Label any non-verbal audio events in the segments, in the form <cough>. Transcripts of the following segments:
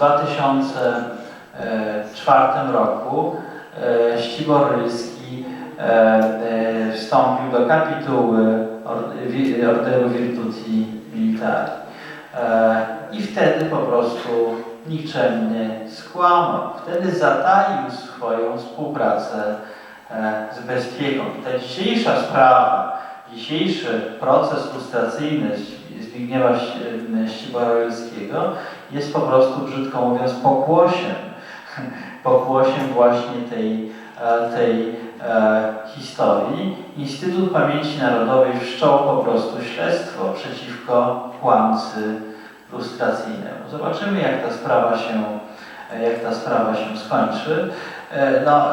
2004 roku e, Ścibor Rylski e, e, wstąpił do kapituły Orderu Virtuti Militari. E, I wtedy po prostu nikczemnie skłamał. Wtedy zataił swoją współpracę e, z Bezpiegą. I ta dzisiejsza sprawa, dzisiejszy proces lustracyjny Zbigniewa Ści- Ścibora-Rylskiego jest po prostu, brzydko mówiąc, pokłosiem. Pokłosiem właśnie tej, e, tej e, historii. Instytut Pamięci Narodowej wszczął po prostu śledztwo przeciwko kłamcy lustracyjnemu. Zobaczymy, jak ta sprawa się, jak ta sprawa się skończy. E, No,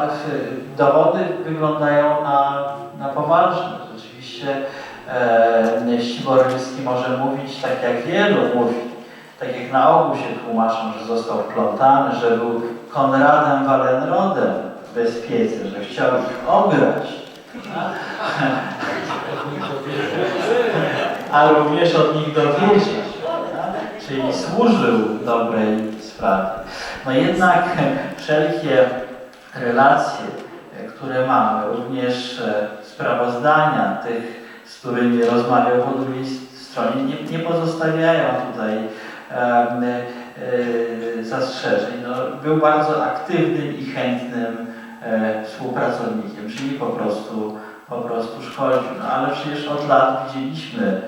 dowody wyglądają na, na poważne. Rzeczywiście e, Ścibor Rylski może mówić tak, jak wielu mówi. Tak jak na ogół się tłumaczą, że został plątany, że był Konradem Wallenrodem w bezpiece, że chciał ich ograć. <laughs> A również od nich dowiedzieć. Czyli służył dobrej sprawie. No jednak wszelkie relacje, które mamy, również sprawozdania tych, z którymi rozmawiał po drugiej stronie, nie, nie pozostawiają tutaj zastrzeżeń. No, był bardzo aktywnym i chętnym e, współpracownikiem, czyli po prostu, po prostu szkodził. No, ale przecież od lat widzieliśmy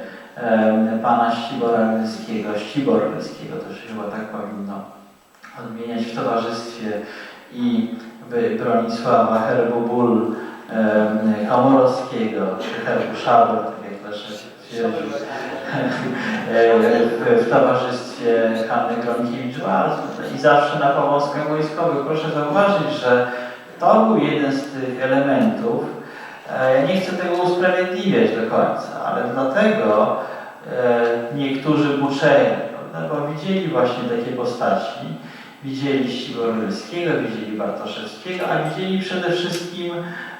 pana Ścibora Ryskiego, Ścibor Ryskiego, to się chyba tak powinno odmieniać w towarzystwie i Bronisława Herbu-Ból em, Komorowskiego, czy Herbu Szaber, tak jak Leszek twierdził, <laughs> w, w towarzystwie Hanny Gronkiewicz-Walc i zawsze na powązkach wojskowych. Proszę zauważyć, że to był jeden z tych elementów, e, nie chcę tego usprawiedliwiać do końca, ale dlatego e, niektórzy buczeni, bo widzieli właśnie takie postaci, widzieli Siworylskiego, widzieli Bartoszewskiego, a widzieli przede wszystkim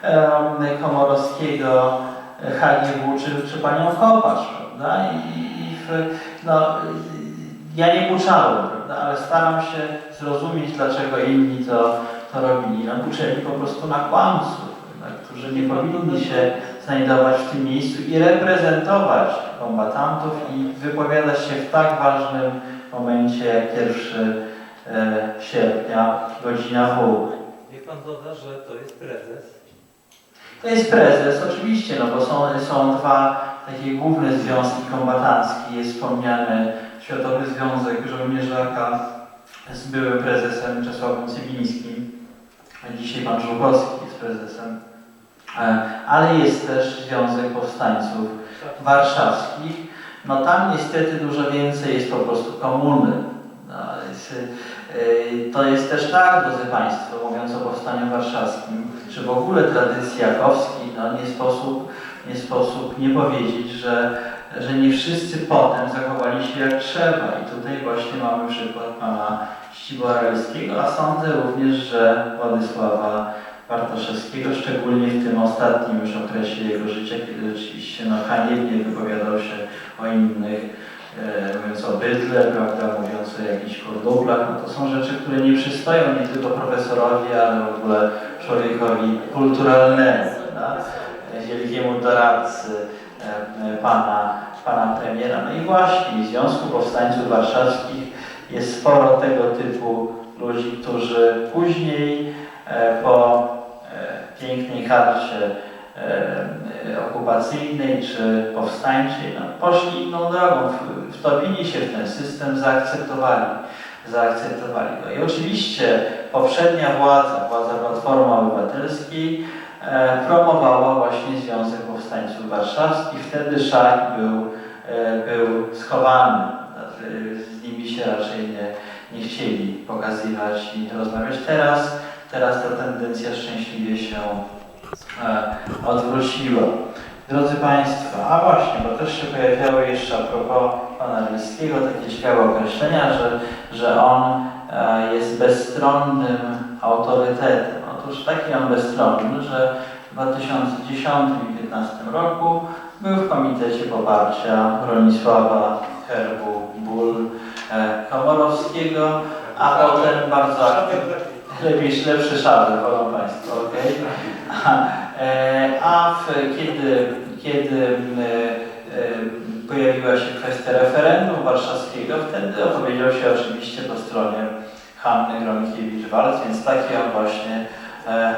em, Komorowskiego, e, HGW czy, panią Kopacz, prawda? I, i w, no, ja nie buczałem, prawda? ale staram się zrozumieć, dlaczego inni to, to robili. No, buczeli po prostu na kłamców, prawda? którzy nie powinni się znajdować w tym miejscu i reprezentować kombatantów i wypowiadać się w tak ważnym momencie jak 1 e, sierpnia, godzina W. Niech pan doda, że to jest prezes. To jest prezes, oczywiście, no bo są, są dwa takie główne związki kombatanckie. Jest wspomniany Światowy Związek Żołnierzaka z byłym prezesem Czesławem Cywińskim, dzisiaj pan Żukowski jest prezesem. E, Ale jest też Związek Powstańców Warszawskich. No tam niestety dużo więcej jest po prostu komuny. No, jest, to jest też tak, drodzy Państwo, mówiąc o Powstaniu Warszawskim, czy w ogóle tradycji jakowskiej, no nie sposób, nie sposób nie powiedzieć, że, że nie wszyscy potem zachowali się jak trzeba. I tutaj właśnie mamy przykład pana Ścibora Rylskiego, a sądzę również, że Władysława Bartoszewskiego, szczególnie w tym ostatnim już okresie jego życia, kiedy rzeczywiście no, haniebnie wypowiadał się o innych, e, mówiąc o bydle, prawda, mówiąc o jakichś kordublach, no to są rzeczy, które nie przystoją nie tylko profesorowi, ale w ogóle człowiekowi kulturalnemu, prawda, wielkiemu doradcy e, e, pana, pana premiera. No i właśnie w Związku Powstańców Warszawskich jest sporo tego typu ludzi, którzy później e, po e, pięknej karcie e, okupacyjnej czy powstańczej, no, poszli inną drogą, wtopili się w ten system, zaakceptowali, zaakceptowali go. I oczywiście poprzednia władza, władza Platformy Obywatelskiej promowała właśnie Związek Powstańców Warszawskich. Wtedy szach był, e, był schowany. Znaczy, Z nimi się raczej nie, nie chcieli pokazywać i rozmawiać. Teraz, teraz ta tendencja szczęśliwie się e, odwróciła. Drodzy Państwo, a właśnie, bo też się pojawiały jeszcze a propos pana Rylskiego takie ciekawe określenia, że, że on e, jest bezstronnym autorytetem. Otóż taki on bezstronny, że w 2010 i 2015 roku był w Komitecie Poparcia Bronisława Herbu Ból e, Komorowskiego, a potem bardzo aktywny. Lepiej, lepszy szabel, wolą Państwo, okej? A, e, A w, kiedy, kiedy e, pojawiła się kwestia referendum warszawskiego, wtedy opowiedział się oczywiście po stronie Hanny Gronkiewicz-Walc, więc taki on właśnie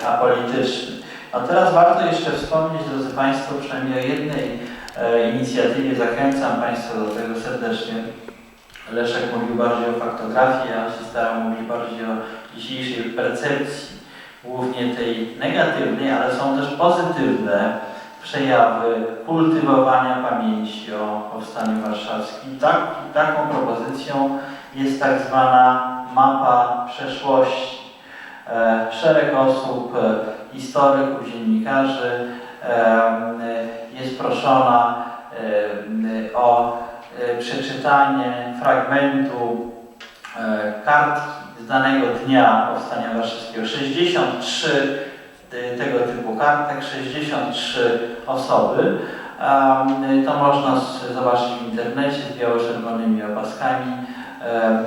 apolityczny. No teraz warto jeszcze wspomnieć, drodzy Państwo, przynajmniej o jednej e, inicjatywie. Zachęcam Państwa do tego serdecznie. Leszek mówił bardziej o faktografii, ja się starałem mówić bardziej o dzisiejszej percepcji, głównie tej negatywnej, ale są też pozytywne przejawy kultywowania pamięci o Powstaniu Warszawskim. Tak, taką propozycją jest tak zwana mapa przeszłości. E, Szereg osób, e, historyków, dziennikarzy em, jest proszona o e, przeczytanie fragmentu e, kartki z danego dnia Powstania Warszawskiego. 63 te- tego typu kartek, 63 osoby. To można zobaczyć w internecie z biało-czerwonymi opaskami. Em,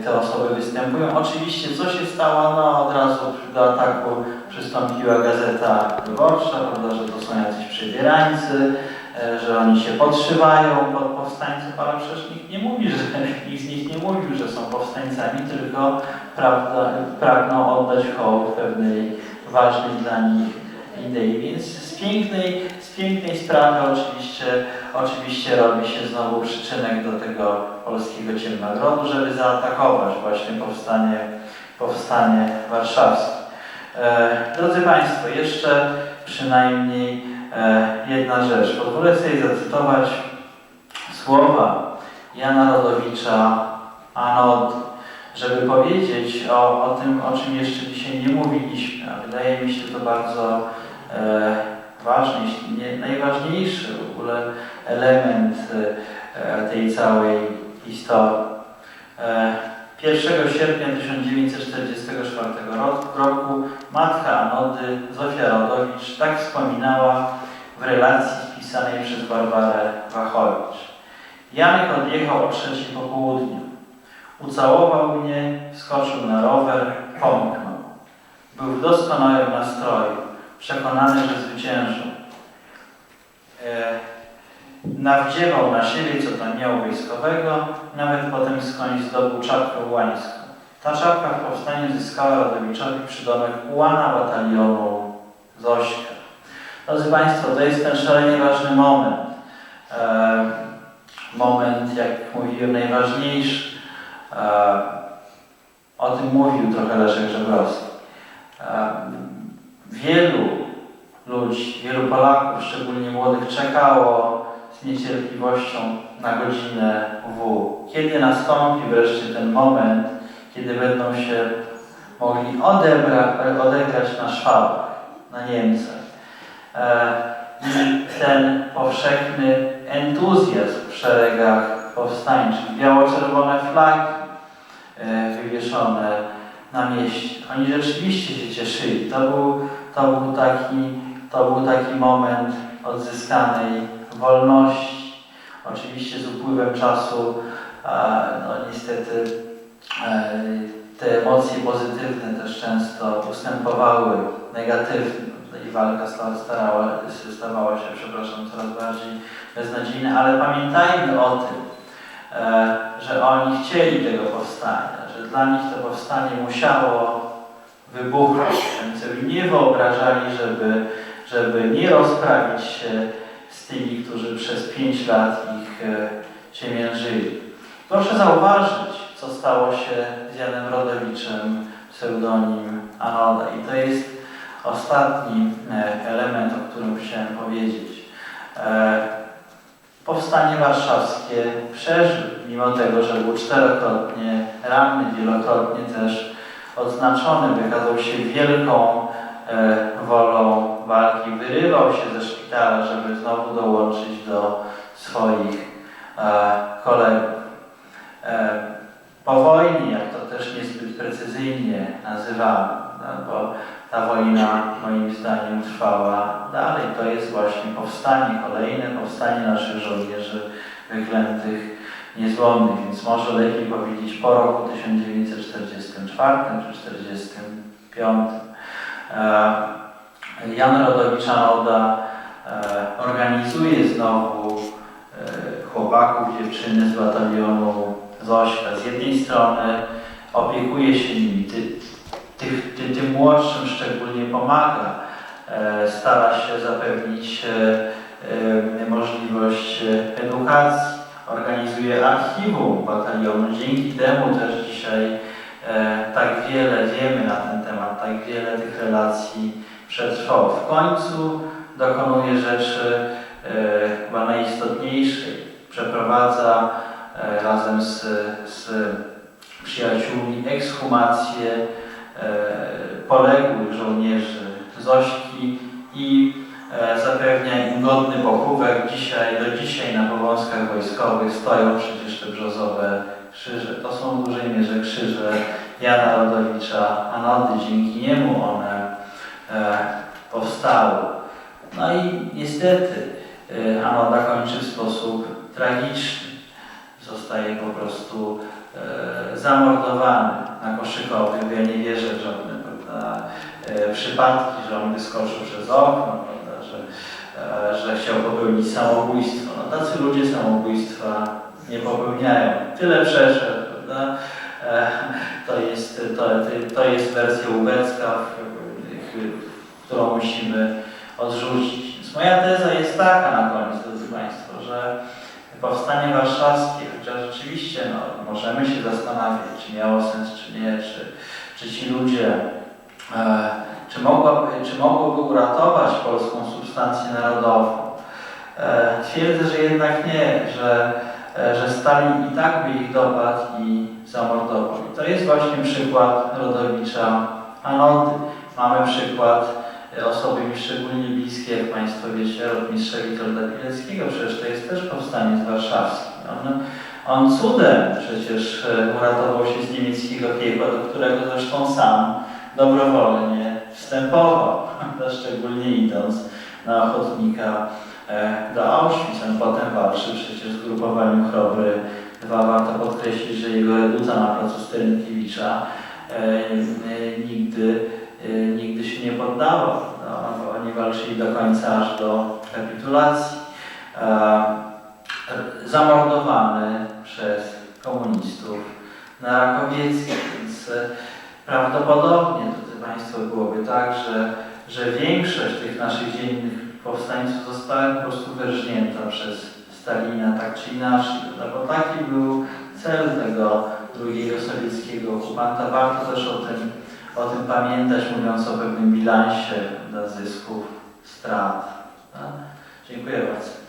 e, Te osoby występują. Oczywiście co się stało? No od razu do ataku przystąpiła Gazeta Wyborcza, prawda, że to są jacyś przebierańcy, e, że oni się podszywają pod powstańców, ale przecież nikt nie mówi, że <laughs> nikt z nich nie mówił, że są powstańcami, tylko prawda, pragną oddać hołd pewnej ważnej dla nich idei. Więc z pięknej, z pięknej sprawy oczywiście, oczywiście robi się znowu przyczynek do tego polskiego ciemnogrodu, żeby zaatakować właśnie powstanie, powstanie warszawskie. E, Drodzy Państwo, jeszcze przynajmniej e, jedna rzecz. Pozwolę sobie zacytować słowa Jana Rodowicza Anody, żeby powiedzieć o, o tym, o czym jeszcze dzisiaj nie mówiliśmy, a wydaje mi się to bardzo e, ważny, jeśli nie najważniejszy w ogóle element e, tej całej historii. E, 1 sierpnia 1944 ro- roku matka Anody, Zofia Rodowicz, tak wspominała w relacji spisanej przez Barbarę Wachowicz. Janek odjechał o trzeciej po południu. Ucałował mnie, wskoczył na rower, pomknął. Był w doskonałym nastroju, przekonany, że zwyciężą. E, nawdziewał na siebie, co tam miał wojskowego, nawet potem skądś zdobył czapkę ułańską. Ta czapka w powstaniu zyskała Rodowiczowi przydomek ułana batalionu Zośka. Drodzy Państwo, to jest ten szalenie ważny moment. E, moment, jak mówiłem, najważniejszy. E, o tym mówił trochę Leszek Żebrowski. Wielu ludzi, wielu Polaków, szczególnie młodych, czekało z niecierpliwością na godzinę W. Kiedy nastąpi wreszcie ten moment, kiedy będą się mogli odebra, odegrać na Szwabach, na Niemcach. E, I ten powszechny entuzjazm w szeregach powstańczych, biało-czerwone flagi e, wywieszone na mieście. Oni rzeczywiście się cieszyli. To był, to był, taki, to był taki moment odzyskanej wolności. Oczywiście z upływem czasu, a, no niestety e, te emocje pozytywne też często ustępowały negatywnym i walka starała, stawała się, przepraszam, coraz bardziej beznadziejna, ale pamiętajmy o tym, e, że oni chcieli tego powstania, że dla nich to powstanie musiało wybuchnąć. Oni nie wyobrażali, żeby, żeby nie rozprawić się z tymi, którzy przez pięć lat ich e, ciemiężyli. Proszę zauważyć, co stało się z Janem Rodowiczem, pseudonim Anoda. I to jest ostatni e, element, o którym chciałem powiedzieć. Powstanie warszawskie przeżył, mimo tego, że był czterokrotnie ranny, wielokrotnie też odznaczony, wykazał się wielką e, wolą walki, wyrywał się ze szpitala, żeby znowu dołączyć do swoich e, kolegów. E, po wojnie, jak to też niezbyt precyzyjnie nazywamy, bo ta wojna moim zdaniem trwała dalej. To jest właśnie powstanie kolejne, powstanie naszych żołnierzy wyklętych niezłomnych, więc może lepiej powiedzieć po roku 1944 czy 1945. E, Jan Rodowicz Anoda e, organizuje znowu e, chłopaków, dziewczyny z batalionu Zośka. Z jednej strony opiekuje się nimi, tych, ty, tym młodszym szczególnie pomaga, e, stara się zapewnić e, e, możliwość edukacji, organizuje archiwum batalionu. Dzięki temu też dzisiaj tak wiele wiemy na ten temat, tak wiele tych relacji przetrwało. W końcu dokonuje rzeczy chyba najistotniejszej. Przeprowadza razem z, z przyjaciółmi ekshumację poległych żołnierzy Zośki i e, zapewnia im godny pochówek. Dzisiaj, do dzisiaj na powązkach wojskowych stoją przecież te brzozowe krzyże. To są w dużej mierze krzyże Jana Rodowicza Anody. Dzięki niemu one e, powstały. No i niestety e, Anoda kończy w sposób tragiczny. Zostaje po prostu e, zamordowany na Koszykowie. Ja nie wierzę w żadne prawda, e, przypadki, że on wyskoczył przez okno, prawda, że, e, że chciał popełnić samobójstwo. No, tacy ludzie samobójstwa nie popełniają. Tyle przeszedł, prawda? E, to, jest, to, to jest wersja ubecka, którą musimy odrzucić. Więc moja teza jest taka na koniec, drodzy Państwo, że powstanie warszawskie, rzeczywiście no, możemy się zastanawiać, czy miało sens, czy nie, czy, czy ci ludzie, e, czy, mogłaby, czy mogłoby uratować polską substancję narodową. E, twierdzę, że jednak nie, że, e, że Stalin i tak by ich dopadł i zamordował. I to jest właśnie przykład Rodowicza Anody. Mamy przykład e, osoby mi szczególnie bliskie, jak Państwo wiecie, rotmistrza Witolda Pileckiego, przecież to jest też powstanie z warszawskim. On cudem przecież e, uratował się z niemieckiego piekła, do którego zresztą sam dobrowolnie wstępował, <laughs> szczególnie idąc na ochotnika e, do Auschwitz. On potem walczył przecież w grupowaniu Chrobry 2. Warto podkreślić, że jego reduta na placu Sterynkiewicza e, nigdy, nigdy się nie poddała. No, oni walczyli do końca aż do kapitulacji. Zamordowany przez komunistów na Rakowieckiej, więc e, prawdopodobnie, drodzy Państwo, byłoby tak, że, że większość tych naszych dziennych powstańców została po prostu wyrżnięta przez Stalina, tak czy inaczej, bo taki był cel tego drugiego sowieckiego okupanta. Warto też o tym, o tym pamiętać, mówiąc o pewnym bilansie prawda, zysków, strat. prawda? Dziękuję bardzo.